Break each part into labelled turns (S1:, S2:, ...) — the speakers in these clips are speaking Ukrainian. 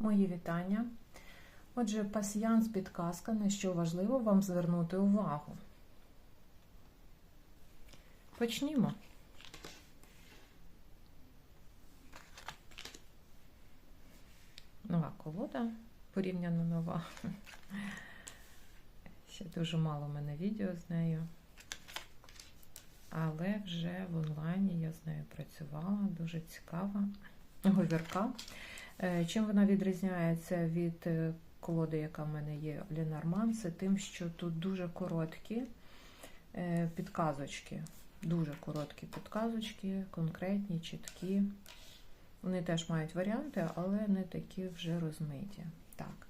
S1: Мої вітання. Отже, пасіянс підказка, на що важливо вам звернути увагу. Почнімо. Нова колода, порівняно нова. Ще дуже мало в мене відео з нею. Але вже в онлайні я з нею працювала, дуже цікава говірка. Е, Чим вона відрізняється від е, колоди, яка в мене є Ленорман, це тим, що тут дуже короткі е, підказочки. Дуже короткі підказочки, конкретні, чіткі. Вони теж мають варіанти, але не такі вже розмиті. Так.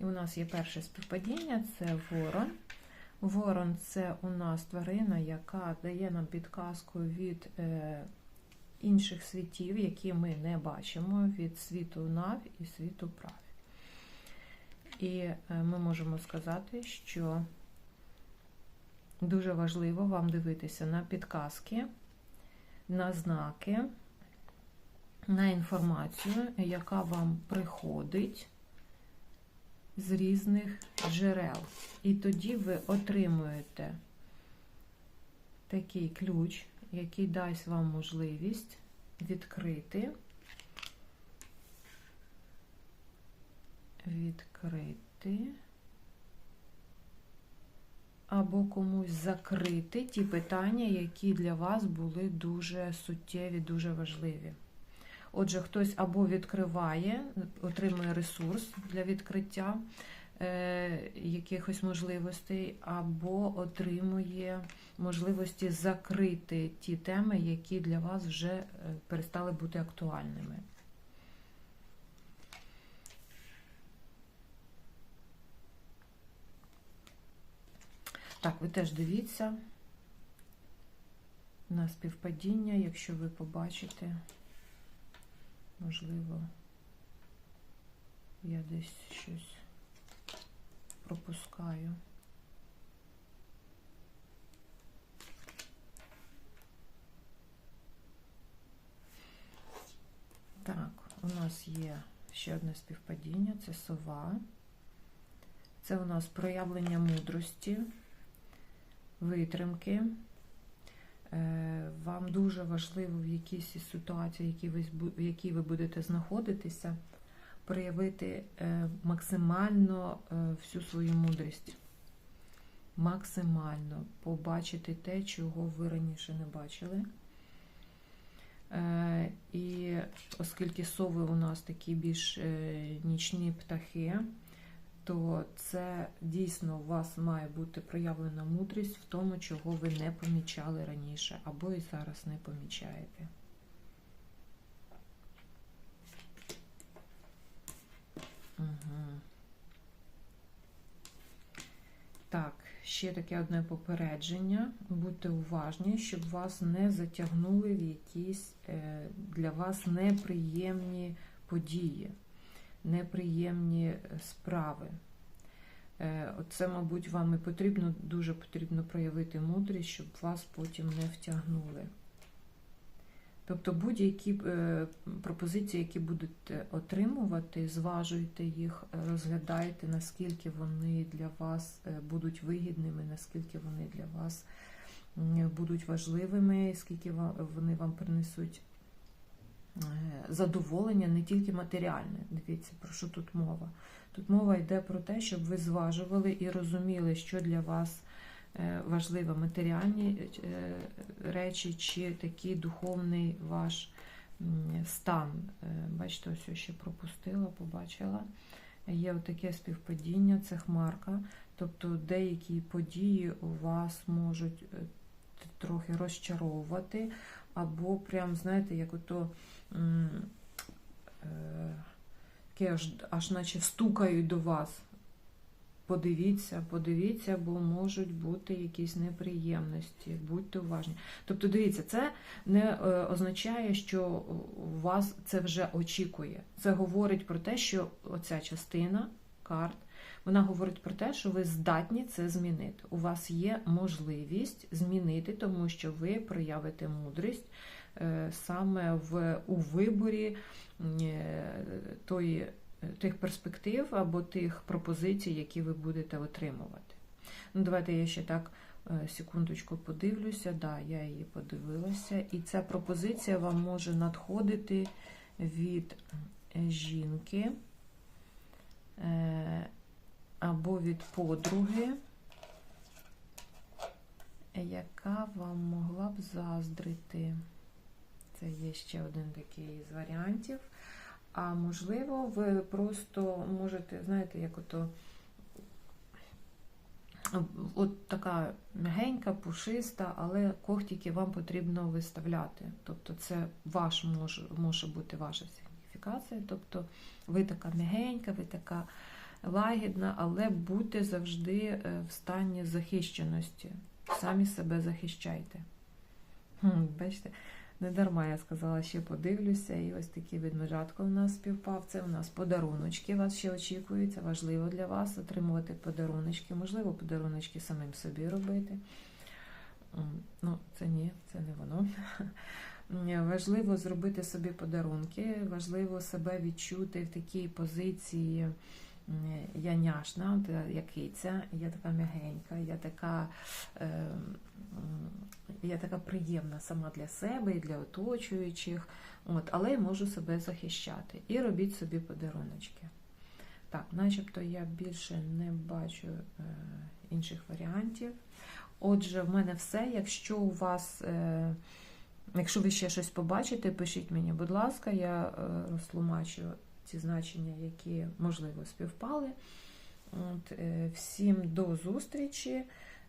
S1: І у нас є перше співпадіння це ворон. Ворон це у нас тварина, яка дає нам підказку від інших світів, які ми не бачимо, від світу нав і світу прав. І е, ми можемо сказати, що дуже важливо вам дивитися на підказки, на знаки, на інформацію, яка вам приходить з різних джерел. І тоді ви отримуєте такий ключ, який дасть вам можливість відкрити, відкрити або комусь закрити ті питання, які для вас були дуже суттєві, дуже важливі. Отже, хтось або відкриває, отримує ресурс для відкриття якихось можливостей, або отримує можливості закрити ті теми, які для вас вже е, перестали бути актуальними. Так, ви теж дивіться на співпадіння, якщо ви побачите. Можливо, я десь щось пропускаю. Так, у нас є ще одне співпадіння, це сова. Це у нас проявлення мудрості, витримки. Вам дуже важливо в якійсь ситуації, в якій ви будете знаходитися, проявити максимально всю свою мудрість. Максимально побачити те, чого ви раніше не бачили. І оскільки сови у нас такі більш нічні птахи, то це дійсно у вас має бути проявлена мудрість в тому, чого ви не помічали раніше, або і зараз не помічаєте. Угу. Так, ще таке одне попередження. Будьте уважні, щоб вас не затягнули в якісь для вас неприємні події неприємні справи. Оце, мабуть, вам і потрібно, дуже потрібно проявити мудрість, щоб вас потім не втягнули. Тобто будь-які пропозиції, які будете отримувати, зважуйте їх, розглядайте, наскільки вони для вас будуть вигідними, наскільки вони для вас будуть важливими, скільки вони вам принесуть задоволення не тільки матеріальне. Дивіться, про що тут мова. Тут мова йде про те, щоб ви зважували і розуміли, що для вас важливо матеріальні речі, чи такий духовний ваш стан. Бачите, ось я ще пропустила, побачила. Є таке співпадіння, це хмарка. Тобто деякі події у вас можуть трохи розчаровувати, або прям, знаєте, як ото таке аж, аж наче стукають до вас. Подивіться, подивіться, бо можуть бути якісь неприємності, будьте уважні. Тобто, дивіться, це не означає, що вас це вже очікує. Це говорить про те, що оця частина карт, вона говорить про те, що ви здатні це змінити. У вас є можливість змінити, тому що ви проявите мудрість саме в, у виборі тої е, тих перспектив або тих пропозицій, які ви будете отримувати. Ну, давайте я ще так е, секундочку подивлюся. Да, я її подивилася. І ця пропозиція вам може надходити від жінки е, або від подруги, яка вам могла б заздрити. Це є ще один такий з варіантів. А можливо, ви просто можете, знаєте, як ото от така м'ягенька, пушиста, але когтики вам потрібно виставляти. Тобто це ваш може, може бути ваша сигніфікація. Тобто ви така м'ягенька, ви така лагідна, але будьте завжди е, в стані захищеності. Самі себе захищайте. Хм, Бачите? Не дарма я сказала, ще подивлюся. І ось такий ведмежатко у нас співпав. Це у нас подаруночки вас ще очікують. Це важливо для вас отримувати подаруночки. Можливо, подаруночки самим собі робити. Ну, це ні, це не воно. Важливо зробити собі подарунки, важливо себе відчути в такій позиції. Я няшна, я- я киця, я така м'ягенька, я така, е, я така приємна сама для себе і для оточуючих, от, але я можу себе захищати. І робіть собі подаруночки. Так, начебто я більше не бачу е, інших варіантів. Отже, в мене все. Якщо у вас, е, якщо ви ще щось побачите, пишіть мені, будь ласка, я е, розтлумачу ті значення, які можливо співпали. От, е, всім до зустрічі.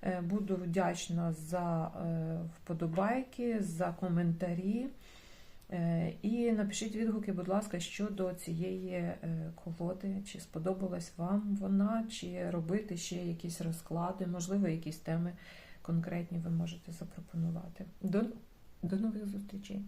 S1: Е, Буду вдячна за е, вподобайки, за коментарі. І напишіть відгуки, будь ласка, щодо цієї колоди, чи сподобалась вам вона, чи робити ще якісь розклади, можливо, якісь теми конкретні ви можете запропонувати. До, до нових зустрічей!